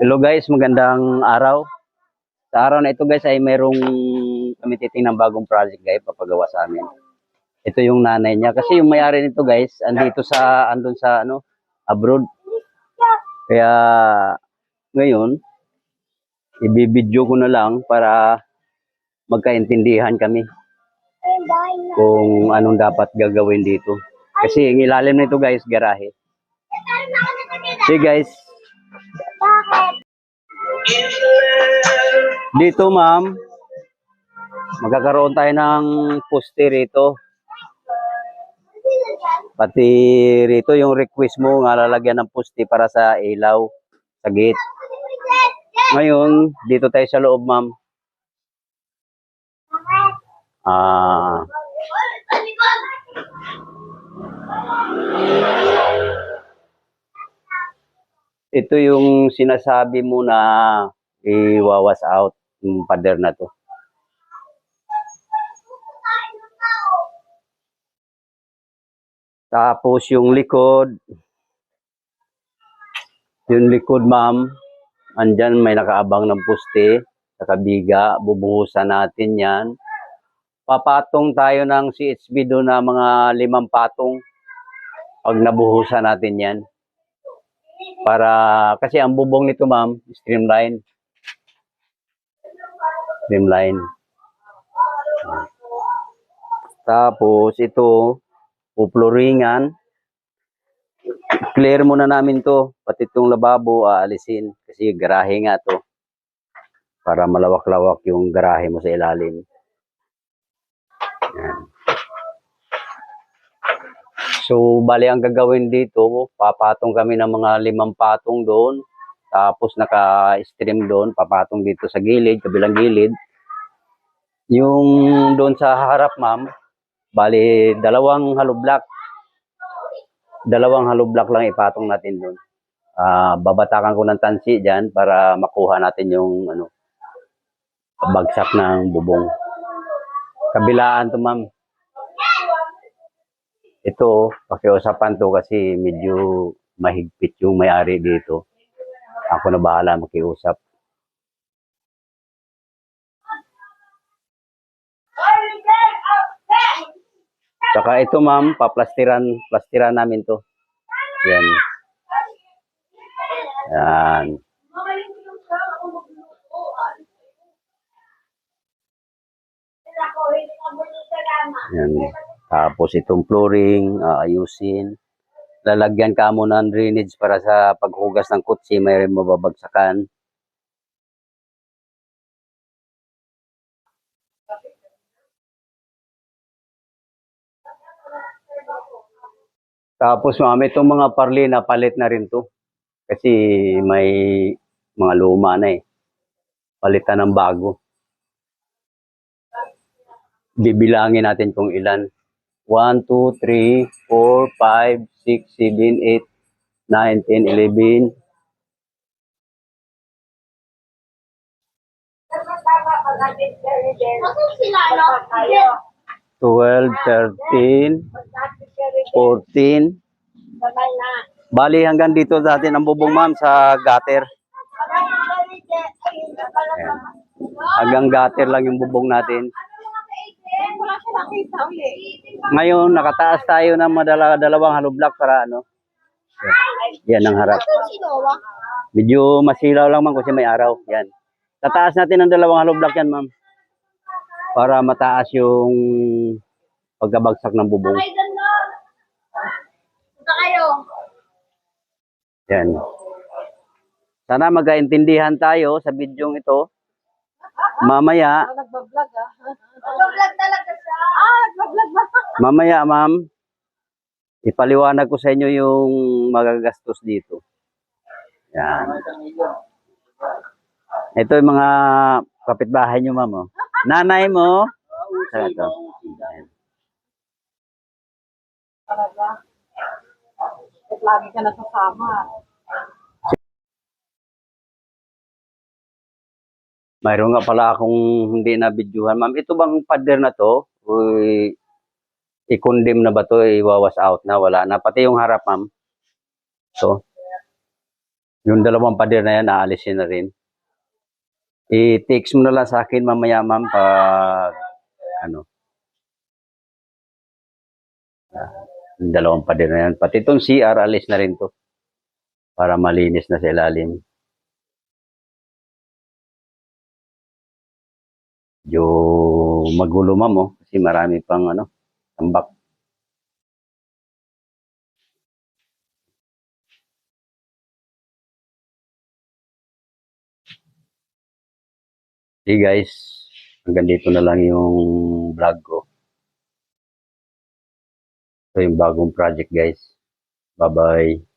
Hello guys, magandang araw. Sa araw na ito guys ay mayroong kami titingnan bagong project guys papagawa sa amin. Ito yung nanay niya kasi yung may-ari nito guys andito sa andun sa ano abroad. Kaya ngayon ibibidyo ko na lang para magkaintindihan kami kung anong dapat gagawin dito. Kasi ang ilalim nito guys garahe. Okay guys, Dito, ma'am, magkakaroon tayo ng poste rito. Pati rito yung request mo nga lalagyan ng poste para sa ilaw sa gate. Ngayon, dito tayo sa loob, ma'am. Ah, ito yung sinasabi mo na iwawas out yung pader na to. Tapos yung likod, yung likod ma'am, andyan may nakaabang ng puste sa kabiga, bubuhusan natin yan. Papatong tayo ng CHB doon na mga limang patong pag nabuhusan natin yan. Para, kasi ang bubong nito ma'am, streamline. Streamline. Tapos ito, pupluringan. Clear muna namin to. Pati itong lababo, aalisin. Kasi garahe nga to. Para malawak-lawak yung garahe mo sa ilalim. Yan. So, bali ang gagawin dito, papatong kami ng mga limang patong doon. Tapos naka-stream doon, papatong dito sa gilid, kabilang gilid. Yung doon sa harap, ma'am, bali dalawang hollow block. Dalawang hollow block lang ipatong natin doon. Ah, babatakan ko ng tansi diyan para makuha natin yung ano bagsak ng bubong. Kabilaan to, ma'am. Ito, pakiusapan to kasi medyo mahigpit yung may-ari dito. Ako na bahala makiusap. Saka ito ma'am, paplastiran, plastiran namin to. Yan. Yan. Yan. Tapos itong flooring, aayusin. Lalagyan ka mo ng drainage para sa paghugas ng kutsi, may mababagsakan. Tapos ma'am, itong mga parli na palit na rin to. Kasi may mga luma na eh. Palitan ng bago. Bibilangin natin kung ilan. 1, 2, 3, 4, 5, 6, 7, 8, 9, 10, 11. Nasaan sila, no? 12, 13, 14. Bali hanggang dito natin ang bubong ma'am sa gutter. Hanggang gutter lang yung bubong natin. Wala siya nakita uli. Ngayon, nakataas tayo ng madala, dalawang hollow block para ano. Yan ang harap. Medyo masilaw lang man kasi may araw. Yan. Tataas natin ng dalawang hollow block yan, ma'am. Para mataas yung pagkabagsak ng bubong. Punta kayo. Yan. Sana magkaintindihan tayo sa bidyong ito. Mamaya, Nagbablog ah. Nagbablog talaga siya. Ah, nagbablog ba? mamaya, ma'am, ipaliwanag ko sa inyo yung magagastos dito. Yan. Ito yung mga kapitbahay nyo, ma'am. Oh. Nanay mo. Saan ito? Talaga. Lagi ka nasasama. Mayroon nga pala akong hindi na videohan. Ma'am, ito bang pader na to? Uy, i-condemn na ba to? Iwawas out na? Wala na. Pati yung harap, ma'am. So, Yung dalawang pader na yan, naalisin na rin. I-text mo na lang sa akin mamaya, ma'am, pag ano. Ah, yung dalawang pader na yan. Pati itong CR, alis na rin to. Para malinis na sa ilalim. Medyo magulo, ma'am, oh, kasi marami pang ano, tambak. Hey guys, hanggang dito na lang yung vlog ko. Ito yung bagong project guys. Bye-bye.